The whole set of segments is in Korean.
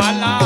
वाला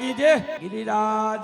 કી જય ગિરિરાજ